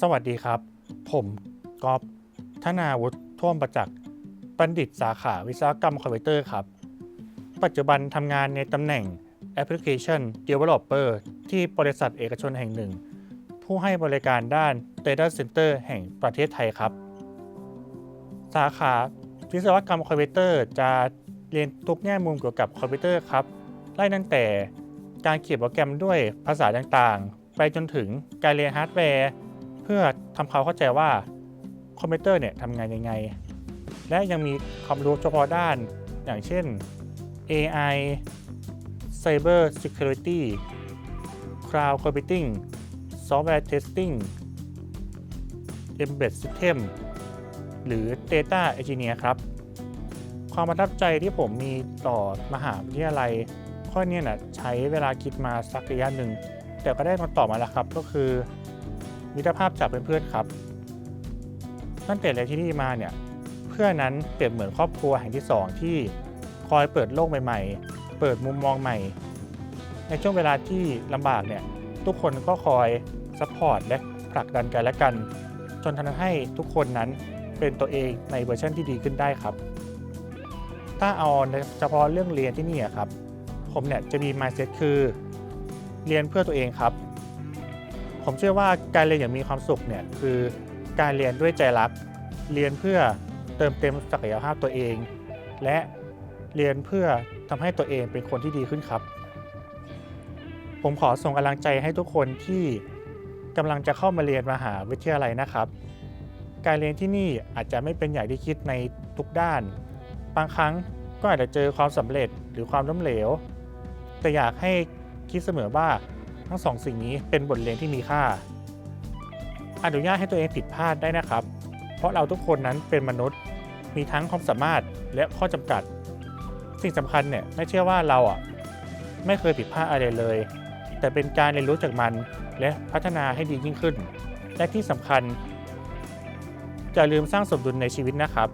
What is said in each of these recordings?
สวัสดีครับ ผมกอบธนาวุฒิท่วมประจักษ์บัณฑิตสาขาวิศวกรรมคอมพิวเตอร์ครับ ปัจจุบันทำงานในตำแหน่ง Application Developer ที่บริษัทเอกชนแห่งหนึ่ง ผู้ให้บริการด้าน Data Center แห่งประเทศไทยครับ สาขาวิศวกรรมคอมพิวเตอร์จะเรียนทุกแง่มุมเกี่ยวกับคอมพิวเตอร์ครับไล่ตั้งแต่การเขียนโปรแกรมด้วยภาษาต่างๆ ไปจนถึงการเรียนฮาร์ดแวร์ เพื่อทำความเข้าใจว่าคอมพิวเตอร์เนี่ยทำงานยังไง และยังมีความรู้เฉพาะด้านอย่างเช่น AI Cyber Security Cloud Computing Software Testing Embedded System หรือ Data Engineer ครับ ความประทับใจที่ผมมีต่อมหาวิทยาลัย ข้อเนี้นะใช้เวลาคิดมาสักระยะหนึ่ง แต่ก็ได้คำตอบมาแล้วครับก็คือ มิตรภาพจากเพื่อนๆครับ ตั้งแต่เรียนที่นี่มาเนี่ยเพื่อนนั้นเปรียบเหมือนครอบครัวแห่งที่สองที่คอยเปิดโลกใหม่ ๆ เปิดมุมมองใหม่ ในช่วงเวลาที่ลำบากเนี่ยทุกคนก็คอยซัพพอร์ตและผลักดันกันและกัน จนทำให้ทุกคนนั้นเป็นตัวเองในเวอร์ชันที่ดีขึ้นได้ครับ ถ้าเอาเฉพาะเรื่องเรียนที่นี่ครับ ผมเนี่ยจะมี mindset คือ เรียนเพื่อตัวเองครับ ผมเชื่อว่าการเรียนอย่างมีความสุขเนี่ยคือการเรียนด้วยใจรัก เรียนเพื่อเติมเต็มศักยภาพตัวเอง และเรียนเพื่อทำให้ตัวเองเป็นคนที่ดีขึ้นครับ ผมขอส่งกำลังใจให้ทุกคนที่กำลังจะเข้ามาเรียนมหาวิทยาลัยนะครับ การเรียนที่นี่อาจจะไม่เป็นอย่างที่คิดในทุกด้าน บางครั้งก็อาจจะเจอความสำเร็จหรือความล้มเหลว แต่อยากให้คิดเสมอว่า ทั้งสองสิ่งนี้เป็นบทเรียนที่มีค่า อนุญาตให้ตัวเองผิดพลาดได้นะครับ เพราะเราทุกคนนั้นเป็นมนุษย์ มีทั้งความสามารถและข้อจำกัด สิ่งสำคัญเนี่ยไม่เชื่อว่าเราอะไม่เคยผิดพลาดอะไรเลย แต่เป็นการเรียนรู้จากมันและพัฒนาให้ดียิ่งขึ้น และที่สำคัญอย่าลืมสร้างสมดุลในชีวิตนะครับ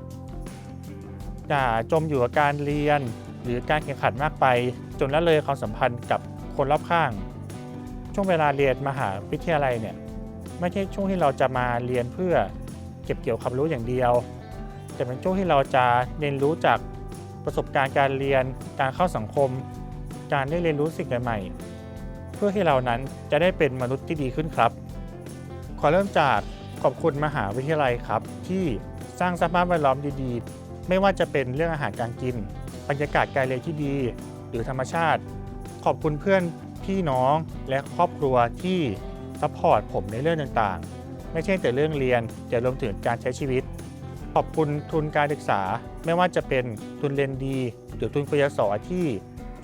อย่าจมอยู่กับการเรียนหรือการแข่งขันมากไป จนละเลยความสัมพันธ์กับคนรอบข้าง ช่วงเวลาเรียนมหาวิทยาลัยเนี่ยไม่ใช่ช่วงที่เราจะมาเรียนเพื่อเก็บเกี่ยวความรู้อย่างเดียว แต่เป็นช่วงที่เราจะเรียนรู้จากประสบการณ์การเรียนการเข้าสังคม การได้เรียนรู้สิ่งใหม่ๆเพื่อให้เรานั้นจะได้เป็นมนุษย์ที่ดีขึ้นครับ ขอเริ่มจากขอบคุณมหาวิทยาลัยครับ ที่สร้างสภาพแวดล้อมดีๆ ไม่ว่าจะเป็นเรื่องอาหารการกิน บรรยากาศการเรียนที่ดี หรือธรรมชาติ ขอบคุณเพื่อน พี่น้องและครอบครัวที่ซัพพอร์ตผมในเรื่องต่างๆ ไม่ใช่แต่เรื่องเรียนแต่รวมถึงการใช้ชีวิต ขอบคุณทุนการศึกษา ไม่ว่าจะเป็นทุนเรียนดี หรือทุนปยสที่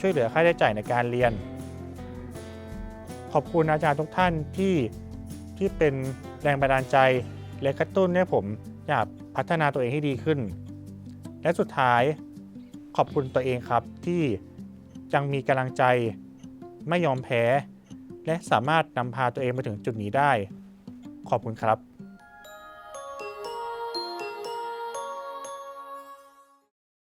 ช่วยเหลือค่าใช้จ่ายในการเรียน ขอบคุณอาจารย์ทุกท่านที่ที่เป็นแรงบันดาลใจ และกระตุ้นให้ผมอยากพัฒนาตัวเองให้ดีขึ้น และสุดท้ายขอบคุณตัวเองครับที่ยังมีกำลังใจ ไม่ยอมแพ้ และสามารถนำพาตัวเองมาถึงจุดนี้ได้ ขอบคุณครับ